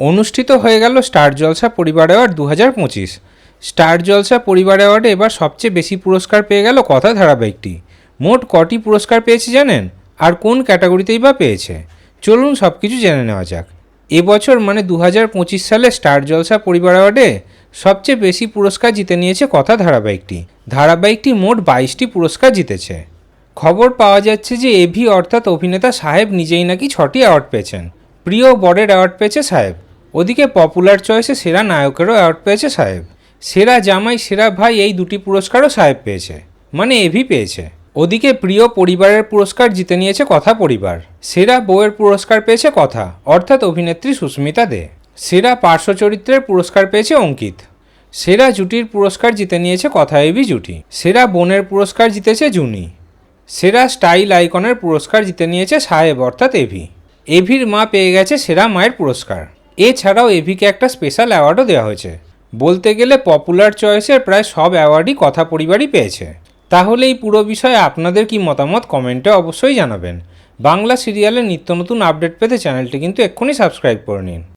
অনুষ্ঠিত হয়ে গেল স্টার জলসা পরিবার অ্যাওয়ার্ড দু হাজার পঁচিশ। স্টার জলসা পরিবার অ্যাওয়ার্ডে এবার সবচেয়ে বেশি পুরস্কার পেয়ে গেল কথা ধারাবাহিকটি। মোট কটি পুরস্কার পেয়েছে জানেন? আর কোন ক্যাটাগরিতেই বা পেয়েছে? চলুন সব কিছু জেনে নেওয়া যাক। এবছর মানে দু হাজার পঁচিশ সালে স্টার জলসা পরিবার অ্যাওয়ার্ডে সবচেয়ে বেশি পুরস্কার জিতে নিয়েছে কথা ধারাবাহিকটি। ধারাবাহিকটি মোট বাইশটি পুরস্কার জিতেছে। খবর পাওয়া যাচ্ছে যে এভি অর্থাৎ অভিনেতা সাহেব নিজেই নাকি ছটি অ্যাওয়ার্ড পেয়েছেন। প্রিয় বরের অ্যাওয়ার্ড পেয়েছে সাহেব। ওদিকে পপুলার চয়েসে সেরা নায়কেরও অ্যাওয়ার্ড পেয়েছে সাহেব। সেরা জামাই, সেরা ভাই এই দুটি পুরস্কারও সাহেব পেয়েছে মানে এভি পেয়েছে। ওদিকে প্রিয় পরিবারের পুরস্কার জিতে নিয়েছে কথা পরিবার। সেরা বউয়ের পুরস্কার পেয়েছে কথা, অর্থাৎ অভিনেত্রী সুস্মিতা দে। সেরা পার্শ্ব চরিত্রের পুরস্কার পেয়েছে অঙ্কিত। সেরা জুটির পুরস্কার জিতে নিয়েছে কথা এবি জুটি। সেরা বোনের পুরস্কার জিতেছে জুনি। সেরা স্টাইল আইকনের পুরস্কার জিতে নিয়েছে সাহেব, অর্থাৎ এভি। এভির মা পেয়ে গেছে সেরা মায়ের পুরস্কার। এছাড়াও এভিকে একটা স্পেশাল অ্যাওয়ার্ডও দেওয়া হয়েছে। বলতে গেলে পপুলার চয়েসের প্রায় সব অ্যাওয়ার্ডই কথা পরিবারই পেয়েছে। তাহলে এই পুরো বিষয়ে আপনাদের কি মতামত কমেন্টে অবশ্যই জানাবেন। বাংলা সিরিয়ালের নিত্য নতুন আপডেট পেতে চ্যানেলটি কিন্তু এক্ষুনি সাবস্ক্রাইব করে নিন।